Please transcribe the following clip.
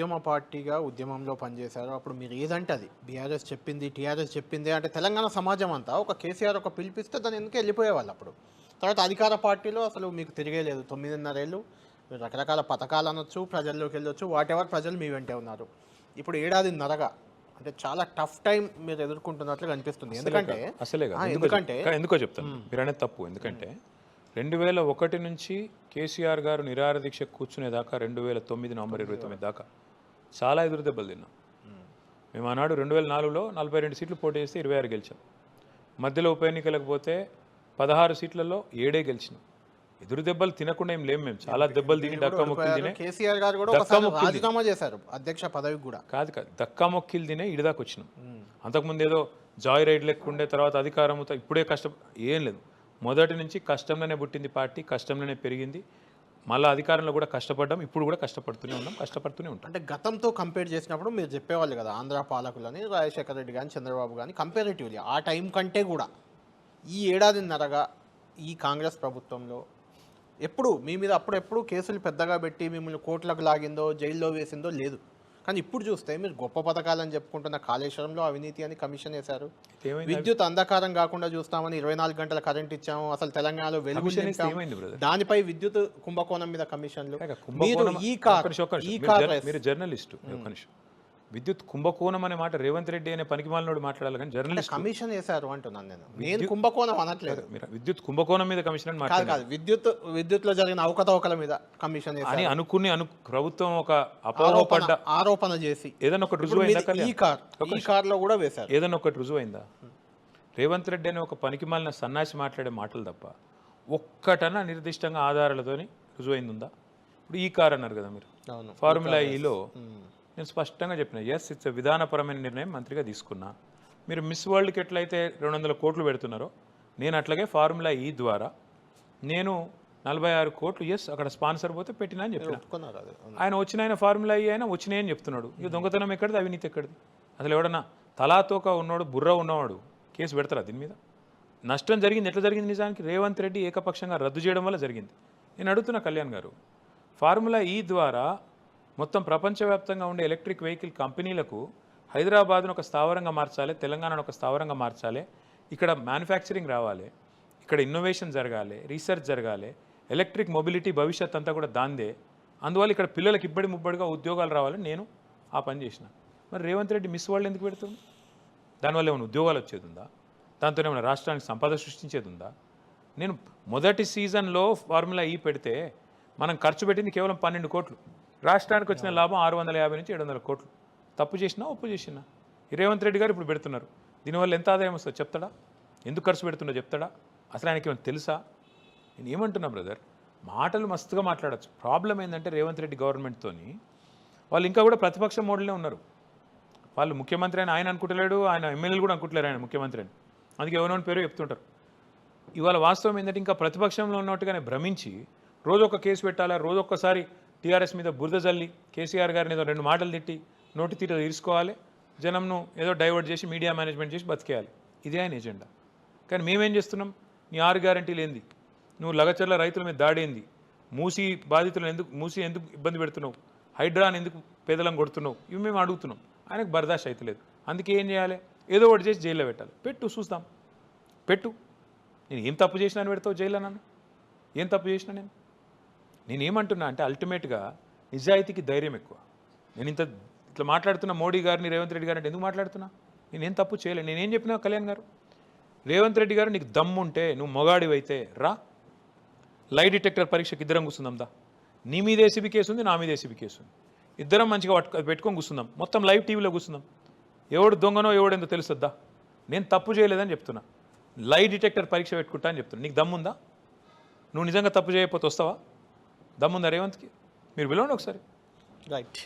ఉద్యమ పార్టీగా ఉద్యమంలో పనిచేశారు. అప్పుడు మీరు ఏదంటే అది? బీఆర్ఎస్ చెప్పింది టీఆర్ఎస్ చెప్పింది అంటే తెలంగాణ సమాజం అంతా ఒక కేసీఆర్ ఒక పిలిపిస్తే దాని ఎందుకు వెళ్ళిపోయేవాళ్ళు అప్పుడు? తర్వాత అధికార పార్టీలో అసలు మీకు తిరిగేలేదు తొమ్మిదిన్నరేళ్ళు మీరు రకరకాల పథకాలు అనొచ్చు ప్రజల్లోకి వెళ్ళొచ్చు వాటెవర్ ప్రజలు మీ వెంటే ఉన్నారు. ఇప్పుడు ఏడాదిన్నరగా అంటే చాలా టఫ్ టైం మీరు ఎదుర్కొంటున్నట్లు కనిపిస్తుంది. ఎందుకంటే అసలే ఎందుకంటే ఎందుకో చెప్తాను. మీరు అనేది తప్పు. ఎందుకంటే రెండు వేల ఒకటి నుంచి కేసీఆర్ గారు నిరాహార దీక్ష కూర్చునేదాకా రెండు వేల తొమ్మిది నవంబర్ ఇరవై తొమ్మిది దాకా చాలా ఎదురు దెబ్బలు తిన్నాం. మేము ఆనాడు రెండు వేల నాలుగులో నలభై రెండు సీట్లు పోటీ చేస్తే ఇరవై ఆరు గెలిచాం. మధ్యలో ఉప ఎన్నికలకు పోతే పదహారు సీట్లలో ఏడే గెలిచినాం. ఎదురు దెబ్బలు తినకుండా ఏం లేం మేము. చాలా దెబ్బలు తిని డక్కా మొక్కిలు తినే కేసీఆర్ గారు కూడా రాజీనామా చేశారు అధ్యక్ష పదవికి కూడా. కాదు కాదు దక్కా మొక్కిలు తినే ఇడిదాకా వచ్చినాం. అంతకుముందు ఏదో జాయ్ రైడ్ లెక్కుండే తర్వాత అధికారంతో ఇప్పుడే కష్టం ఏం లేదు. మొదటి నుంచి కష్టంలోనే పుట్టింది పార్టీ కష్టంలోనే పెరిగింది. మళ్ళీ అధికారంలో కూడా కష్టపడ్డాం ఇప్పుడు కూడా కష్టపడుతూనే ఉన్నాం కష్టపడుతూనే ఉంటాం. అంటే గతంతో కంపేర్ చేసినప్పుడు మీరు చెప్పేవాళ్ళు కదా ఆంధ్ర పాలకులని రాజశేఖర రెడ్డి కానీ చంద్రబాబు కానీ కంపారిటివ్లీ ఆ టైం కంటే కూడా ఈ ఏడాదిన్నరగా ఈ కాంగ్రెస్ ప్రభుత్వంలో ఎప్పుడు మీ మీద అప్పుడెప్పుడు కేసులు పెద్దగా పెట్టి మిమ్మల్ని కోర్టులకు లాగిందో జైల్లో వేసిందో లేదు. కానీ ఇప్పుడు చూస్తే మీరు గొప్ప పథకాలని చెప్పుకుంటున్న కాళేశ్వరంలో అవినీతి అని కమిషన్ వేశారు. విద్యుత్ అంధకారం కాకుండా చూస్తామని ఇరవై నాలుగు గంటల కరెంట్ ఇచ్చాము. అసలు తెలంగాణలో వెలుగు దానిపై విద్యుత్ కుంభకోణం మీద కమిషన్లు. మీరు ఈ కార్. ఈ కార్ మీరు జర్నలిస్ట్ విద్యుత్ కుంభకోణం అనే మాట రేవంత్ రెడ్డి అనే పనికిమాలినోడు మాట్లాడాలి కానీ జర్నలిస్ట్ కమిషన్ వేశారు అంటున్నాను నేను. నేను కుంభకోణం అనట్లేదు. విద్యుత్ కుంభకోణం మీద కమిషన్ అని కాదు విద్యుత్ విద్యుత్లో జరిగిన అవకతవకల మీద కమిషన్ అని అనుకుని అను ప్రభుత్వం ఒక అపోహపడ్డ ఆరోపణ చేసి. ఏదైనా ఒకటి రుజువు అయిందా ఈ? కార్ ఈ కార్లో కూడా వేశారు. ఏదన్నా ఒకటి రుజువైందా? రేవంత్ రెడ్డి అనే ఒక పనికిమాలిన సన్నాసి మాట్లాడే మాటలు తప్ప ఒక్కటన్నా నిర్దిష్టంగా ఆధారాలతోని రుజువైంది ఉందా ఇప్పుడు ఈ కార్ అన్నారు కదా మీరు. ఫార్ములా ఈలో నేను స్పష్టంగా చెప్పిన ఎస్ ఇట్స్ విధానపరమైన నిర్ణయం మంత్రిగా తీసుకున్నా. మీరు మిస్ వరల్డ్కి ఎట్లయితే రెండు వందల కోట్లు పెడుతున్నారో నేను అట్లాగే ఫార్ములా ఈ ద్వారా నేను నలభై ఆరు కోట్లు ఎస్ అక్కడ స్పాన్సర్ పోతే పెట్టినా అని చెప్పిన. ఆయన వచ్చిన ఆయన ఫార్ములా అయ్యి ఆయన వచ్చినాయి అని చెప్తున్నాడు. ఇక దొంగతనం ఎక్కడిది? అవినీతి ఎక్కడిది? అసలు ఎవడన్నా తలాతోక ఉన్నవాడు బుర్ర ఉన్నవాడు కేసు పెడతారా దీని మీద? నష్టం జరిగింది ఎట్లా జరిగింది నిజానికి? రేవంత్ రెడ్డి ఏకపక్షంగా రద్దు చేయడం వల్ల జరిగింది. నేను అడుగుతున్నా కళ్యాణ్ గారు ఫార్ములా ఈ ద్వారా మొత్తం ప్రపంచవ్యాప్తంగా ఉండే ఎలక్ట్రిక్ వెహికల్ కంపెనీలకు హైదరాబాద్ను ఒక స్థావరంగా మార్చాలి తెలంగాణను ఒక స్థావరంగా మార్చాలి ఇక్కడ మ్యానుఫ్యాక్చరింగ్ రావాలి ఇక్కడ ఇన్నోవేషన్ జరగాలి రీసెర్చ్ జరగాలి ఎలక్ట్రిక్ మొబిలిటీ భవిష్యత్ అంతా కూడా దాందే. అందువల్ల ఇక్కడ పిల్లలకి ఇబ్బడి ముబ్బడిగా ఉద్యోగాలు రావాలని నేను ఆ పని చేసిన. మరి రేవంత్ రెడ్డి మిస్ వరల్డ్ ఎందుకు పెడుతుంది? దానివల్ల ఏమైనా ఉద్యోగాలు వచ్చేది ఉందా? దాంతో ఏమైనా రాష్ట్రానికి సంపద సృష్టించేది ఉందా? నేను మొదటి సీజన్లో ఫార్ములా ఈ పెడితే మనం ఖర్చు పెట్టింది కేవలం పన్నెండు కోట్లు. రాష్ట్రానికి వచ్చిన లాభం ఆరు వందల యాభై నుంచి ఏడు వందల కోట్లు. తప్పు చేసినా ఒప్పు చేసినా. ఈ రేవంత్ రెడ్డి గారు ఇప్పుడు పెడుతున్నారు. దీనివల్ల ఎంత ఆదాయం వస్తుందో చెప్తాడా? ఎందుకు ఖర్చు పెడుతుందో చెప్తాడా? అసలు ఆయనకి ఏమైనా తెలుసా? నేను ఏమంటున్నా బ్రదర్ మాటలు మస్తుగా మాట్లాడచ్చు. ప్రాబ్లం ఏంటంటే రేవంత్ రెడ్డి గవర్నమెంట్తోని వాళ్ళు ఇంకా కూడా ప్రతిపక్ష మోడల్నే ఉన్నారు. వాళ్ళు ముఖ్యమంత్రి అని ఆయన అనుకుంటలేడు ఆయన ఎమ్మెల్యేలు కూడా అనుకుంటలేరు ఆయన ముఖ్యమంత్రి అని. అందుకే ఎవరెవరి పేరు చెప్తుంటారు. ఇవాళ వాస్తవం ఏంటంటే ఇంకా ప్రతిపక్షంలో ఉన్నట్టుగానే భ్రమించి రోజు ఒక కేసు పెట్టాలా రోజు ఒక్కసారి టీఆర్ఎస్ మీద బురద జల్లి కేసీఆర్ గారిని ఏదో రెండు మాటలు తిట్టి నోటి తీట తీర్చుకోవాలి జనంను ఏదో డైవర్ట్ చేసి మీడియా మేనేజ్మెంట్ చేసి బతికేయాలి. ఇదే ఆయన ఎజెండా. కానీ మేమేం చేస్తున్నాం? నీ ఆరు గ్యారంటీలు ఏంది? నువ్వు లగచర్ల రైతుల మీద దాడేంది మూసి బాధితులను ఎందుకు మూసి ఎందుకు ఇబ్బంది పెడుతున్నావు? హైడ్రాని ఎందుకు పేదలం కొడుతున్నావు? ఇవి మేము అడుగుతున్నాం. ఆయనకు బర్దాష్ అవుతలేదు అందుకే ఏం చేయాలి? ఏదో ఒకటి చేసి జైల్లో పెట్టాలి. పెట్టు చూస్తాం. పెట్టు. నేను ఏం తప్పు చేసినా అని పెడతావు జైల్లో నన్ను? ఏం తప్పు చేసినా నేను? నేను ఏమంటున్నా అంటే అల్టిమేట్గా నిజాయితీకి ధైర్యం ఎక్కువ. నేను ఇంత ఇట్లా మాట్లాడుతున్న మోడీ గారిని రేవంత్ రెడ్డి గారిని ఎందుకు మాట్లాడుతున్నా? నేనేం తప్పు చేయలేదు. నేనేం చెప్పినా కళ్యాణ్ గారు? రేవంత్ రెడ్డి గారు నీకు దమ్ముంటే నువ్వు మొగాడివైతే రా. లై డిటెక్టర్ పరీక్షకి ఇద్దరం కూర్చుందాం నీ మీద ఏసీబీ కేసు ఉంది నా మీద ఏసీబీ కేసు ఉంది. ఇద్దరం మంచిగా పట్టు పెట్టుకొని కూర్చుందాం. మొత్తం లైవ్ టీవీలో కూర్చుందాం. ఎవడు దొంగనో ఎవడేందో తెలుస్తుందా? నేను తప్పు చేయలేదని చెప్తున్నా. లై డిటెక్టర్ పరీక్ష పెట్టుకుంటా అని చెప్తున్నా. నీకు దమ్ముందా నువ్వు నిజంగా తప్పు చేయకపోతే వస్తావా? దమ్ముందా రేవంత్కి. మీరు పిలవండి ఒకసారి. రైట్